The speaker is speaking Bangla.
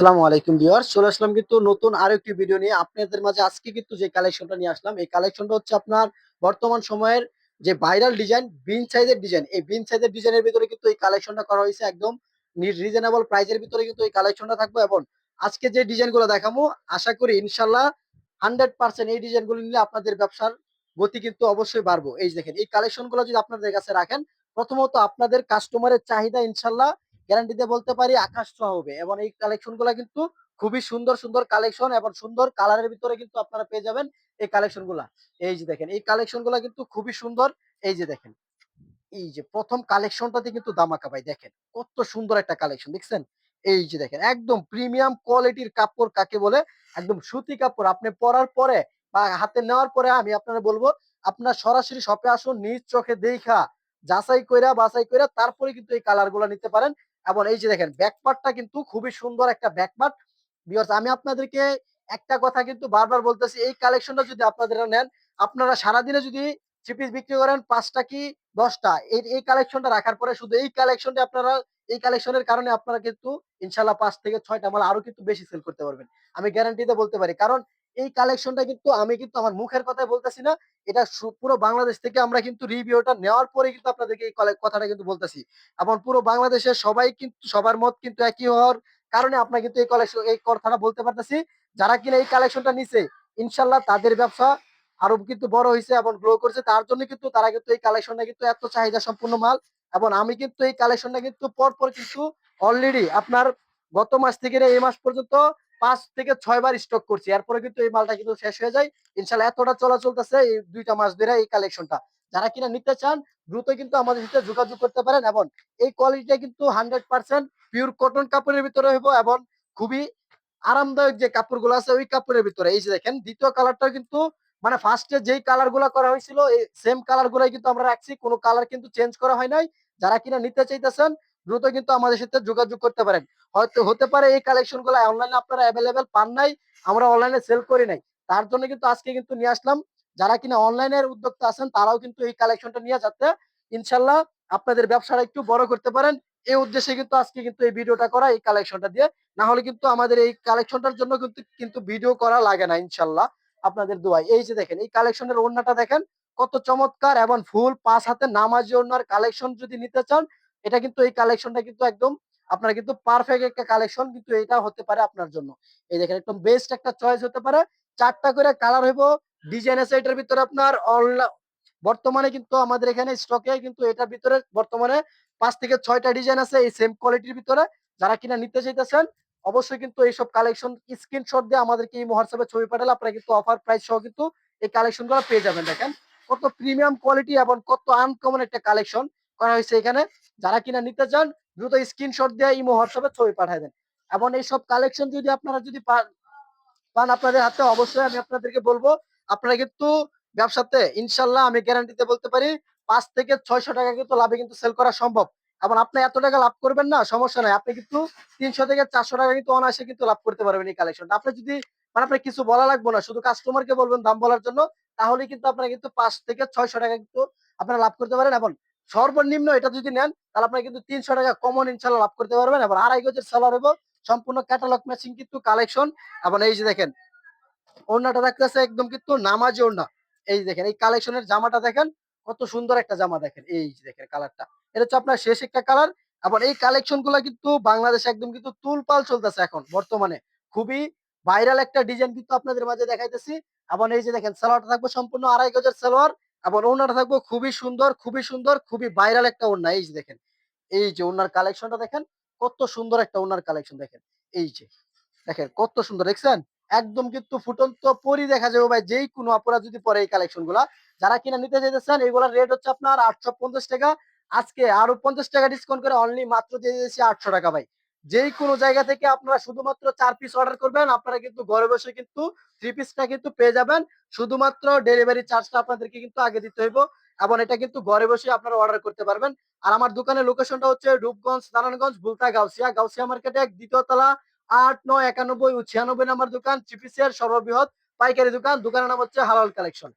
আসসালামু আলাইকুম ভিউয়ার্স। চলে আসলাম কিন্তু নতুন ভিডিও নিয়ে। আপনাদের মাঝে আজকে কিন্তু যে কালেকশনটা নিয়ে আসলাম, এই কালেকশনটা হচ্ছে আপনার বর্তমান সময়ের যে ভাইরাল ডিজাইন বিন সাইজের ডিজাইন এই বিন সাইজের ডিজাইনের ভিতরে কিন্তু এই কালেকশনটা করা হয়েছে একদম রিজনেবল প্রাইসের ভিতরে কিন্তু এই কালেকশনটা থাকবে এবং আজকে যে ডিজাইনগুলো দেখাবো, আশা করি ইনশাল্লাহ হান্ড্রেড পার্সেন্ট এই ডিজাইনগুলো নিলে আপনাদের ব্যবসার গতি কিন্তু অবশ্যই বাড়বো। এই দেখেন, এই কালেকশনগুলো যদি আপনাদের কাছে রাখেন, প্রথমত আপনাদের কাস্টমারের চাহিদা ইনশাল্লাহ গ্যারান্টি দিয়ে বলতে পারি আকাশ ছোঁয়া হবে এবং এই কালেকশনগুলা কিন্তু খুবই সুন্দর সুন্দর কালেকশন এবং সুন্দর কালারের ভিতরে কিন্তু আপনারা পেয়ে যাবেন এই কালেকশনগুলা। এই যে দেখেন, এই কালেকশনগুলা কিন্তু খুবই সুন্দর। এই যে দেখেন, এই যে প্রথম কালেকশনটাতে কিন্তু দামাকা ভাই, দেখেন কত সুন্দর একটা কালেকশন দেখছেন? এই যে দেখেন, একদম প্রিমিয়াম কোয়ালিটির কাপড় কাকে বলে? একদম সুতি কাপড়। আপনি পরার পরে বা হাতে নেওয়ার পরে আমি আপনারা বলব, আপনার সরাসরি শপে আসুন, নিজ চোখে দেখা, যাচাই কইরা বাছাই কইরা তারপরে কিন্তু এই কালার নিতে পারেন। এবং এই যে দেখেন ব্যাকপার্টটা কিন্তু খুবই সুন্দর একটা ব্যাকপার্ট বিকজ আমি আপনাদেরকে একটা কথা কিন্তু বারবার বলতেছি, এই কালেকশনটা যদি আপনারা নেন, আপনারা সারাদিনে যদি থ্রি পিস বিক্রি করেন, পাঁচটা কি দশটা? এই এই কালেকশনটা রাখার পরে শুধু এই কালেকশনটা আপনারা, এই কালেকশনের কারণে আপনারা কিন্তু ইনশাল্লাহ পাঁচ থেকে ছয়টা মাল আরও কিন্তু বেশি সেল করতে পারবেন। আমি গ্যারান্টিতে বলতে পারি, কারণ এই কালেকশনটা কিন্তু আমি কিন্তু আমার মুখের কথাই বলতেছি না। এটা পুরো বাংলাদেশ থেকে আমরা কিন্তু রিভিউটা নেওয়ার পরে কিন্তু আপনাদেরকে এই কথাটা কিন্তু বলতেছি। এবং পুরো বাংলাদেশের সবাই কিন্তু, সবার মত কিন্তু একই হওয়ার কারণে আপনার কিন্তু এই কালেকশন এই কথাটা বলতে পারতেছি। যারা কিনা এই কালেকশনটা নিছে ইনশাল্লাহ তাদের ব্যবসা আরও কিন্তু বড় হয়েছে এবং গ্রো করছে। তার জন্য কিন্তু তারা কিন্তু এই কালেকশনটা কিন্তু এত চাহিদা সম্পূর্ণ মাল এবং আমি কিন্তু এই কালেকশনটা কিন্তু পর পর কিন্তু অলরেডি আপনার গত মাস থেকে এই মাস পর্যন্ত পাঁচ থেকে ছয় বার স্টক করছি। এরপরে কিন্তু এই মালটা কিন্তু শেষ হয়ে যায়। ইনশাল্লাহ এতটা চলা চলতেছে এই দুইটা মাস ধরে এই কালেকশনটা যারা কিনা নিতে চান দ্রুত কিন্তু আমাদের সাথে যোগাযোগ করতে পারেন এবং এই কোয়ালিটিটা কিন্তু হান্ড্রেড পার্সেন্ট পিওর কটন কাপড়ের ভিতরে হইব এবং খুবই আরামদায়ক যে কাপড়গুলো আছে, ওই কাপড়ের ভিতরে। এই যে দেখেন, দ্বিতীয় কালারটা কিন্তু মানে ফার্স্টে যেই কালারগুলা করা হয়েছিল এই সেম কালার গুলাই কিন্তু আমরা রাখছি। কোনো কালার কিন্তু চেঞ্জ করা হয় নাই। যারা কিনা নিতে চাইতেছেন দ্রুত কিন্তু আমাদের সাথে যোগাযোগ করতে পারেন। হয়তো হতে পারে এই কালেকশনগুলো অনলাইনে আপনারা অ্যাভেলেবেল পান নাই, আমরা অনলাইনে সেল করি নাই। তার জন্য কিন্তু আজকে কিন্তু নিয়ে আসলাম। যারা কিনা অনলাইনের উদ্যোক্তা আছেন, তারাও কিন্তু এই কালেকশনটা নিয়ে যাতে ইনশাল্লাহ আপনাদের ব্যবসাটা একটু বড় করতে পারেন। এই উদ্দেশ্যে কিন্তু আজকে কিন্তু এই ভিডিওটা করা, এই কালেকশনটা দিয়ে। না হলে কিন্তু আমাদের এই কালেকশনটার জন্য কিন্তু কিন্তু ভিডিও করা লাগে না ইনশাল্লাহ আপনাদের দোয়াই এই যে দেখেন, এই কালেকশনের ওড়নাটা দেখেন, কত চমৎকার এবং ফুল, পাঁচ হাতে নামাজি ওড়নার কালেকশন যদি নিতে চান, এটা কিন্তু এই কালেকশনটা কিন্তু একদম আপনার কিন্তু পারফেক্ট একটা কালেকশন কিন্তু এটা হতে পারে আপনার জন্য। এই দেখেন, একদম বেস্ট একটা চয়েস হতে পারে। চারটা করে কালার হইব ডিজাইন আছে এটার ভিতরে আপনার বর্তমানে কিন্তু আমাদের এখানে স্টকে কিন্তু এটার ভিতরে বর্তমানে পাঁচ থেকে ছয়টা ডিজাইন আছে এই সেম কোয়ালিটির ভিতরে। যারা কিনা নিতে চাইতেছেন, অবশ্যই কিন্তু এইসব কালেকশন স্ক্রিনশট দিয়ে আমাদেরকে এই হোয়াটসঅ্যাপে ছবি পাঠালে আপনারা কিন্তু অফার প্রাইস সহ কিন্তু এই কালেকশনগুলো পেয়ে যাবেন। দেখেন, কত প্রিমিয়াম কোয়ালিটি এবং কত আনকমন একটা কালেকশন করা হয়েছে এখানে। যারা কিনা নিতে চান, দ্রুত স্ক্রিনশট দিয়ে ইমো হোয়াটসঅ্যাপে ছবি পাঠায় দেন। এবং এইসব কালেকশন যদি আপনারা যদি পান পান আপনাদের হাতে, অবশ্যই আমি আপনাদেরকে বলব, আপনারা কিন্তু ব্যবসাতে, ইনশাল্লাহ আমি গ্যারান্টিতে বলতে পারি, পাঁচ থেকে ছয়শো টাকা কিন্তু লাভে কিন্তু সেল করা সম্ভব। এবং আপনি এত টাকা লাভ করবেন না, সমস্যা নাই। আপনি কিন্তু তিনশো থেকে চারশো টাকা কিন্তু অনায়াসে কিন্তু লাভ করতে পারবেন এই কালেকশনটা আপনি যদি মানে আপনার কিছু বলা লাগবে না, শুধু কাস্টমারকে বলবেন দাম বলার জন্য তাহলে কিন্তু আপনারা কিন্তু পাঁচ থেকে ছয়শো টাকা কিন্তু আপনারা লাভ করতে পারেন। এবং সর্বনিম্ন এটা যদি নেন, তাহলে আপনারা কিন্তু তিনশো টাকা কমন ইনশাল্লাহ লাভ করতে পারবেন। এবং আড়াই গজের সেলার হব সম্পূর্ণ ক্যাটালগ ম্যাচিং কিন্তু কালেকশন এবং এই যে দেখেন, ওড়নাটা দেখতেছে একদম কিন্তু নামাজি ওড়না। এই যে দেখেন, এই কালেকশনের জামাটা দেখেন, কত সুন্দর একটা জামা দেখেন। এই যে দেখেন কালারটা এটা হচ্ছে আপনার শেষ একটা কালার আবার এই কালেকশনগুলা কিন্তু বাংলাদেশে একদম কিন্তু তুলপাল চলতেছে এখন, বর্তমানে। খুবই ভাইরাল একটা ডিজাইন কিন্তু আপনাদের মাঝে দেখাইতেছি। এবং এই যে দেখেন সালোয়ারটা থাকবে সম্পূর্ণ আড়াই গজের সালোয়ার এবং ওড়নাটা থাকবে খুবই সুন্দর খুবই সুন্দর, খুবই ভাইরাল একটা ওড়না। এই যে দেখেন, এই যে ওনার কালেকশনটা দেখেন, কত সুন্দর একটা ওনার কালেকশন দেখেন। এই যে, দেখেন কত সুন্দর, দেখছেন? একদম কিন্তু ফুটন্ত পরি দেখা যাবে ভাই, যেই কোনো অপরাধ যদি পরে এই কালেকশনগুলা যারা কিনা নিতে চাইতেছেন এইগুলার রেট হচ্ছে আপনার আটশো পঞ্চাশ টাকা। আজকে আরও পঞ্চাশ টাকা ডিসকাউন্ট করে অনলি মাত্র দিয়ে দিয়েছি আটশো টাকা ভাই। যেই কোনো জায়গা থেকে আপনারা শুধুমাত্র চার পিস অর্ডার করবেন, আপনারা কিন্তু ঘরে বসে কিন্তু থ্রি পিসটা কিন্তু পেয়ে যাবেন। শুধুমাত্র ডেলিভারি চার্জটা আপনাদেরকে কিন্তু আগে দিতে হইব এবং এটা কিন্তু ঘরে বসে আপনারা অর্ডার করতে পারবেন। আর আমার দোকানের লোকেশনটা হচ্ছে রূপগঞ্জ, নারায়ণগঞ্জ, বুলতা, গাউসিয়া। গাউসিয়া মার্কেটে এক, দ্বিতীয় তলা, আট, নয়, একানব্বই ও ছিয়ানব্বই নাম্বার দোকান চিপিসিয়ার সর্ববৃহৎ পাইকারি দোকান। দোকানের নাম হচ্ছে হালাল কালেকশন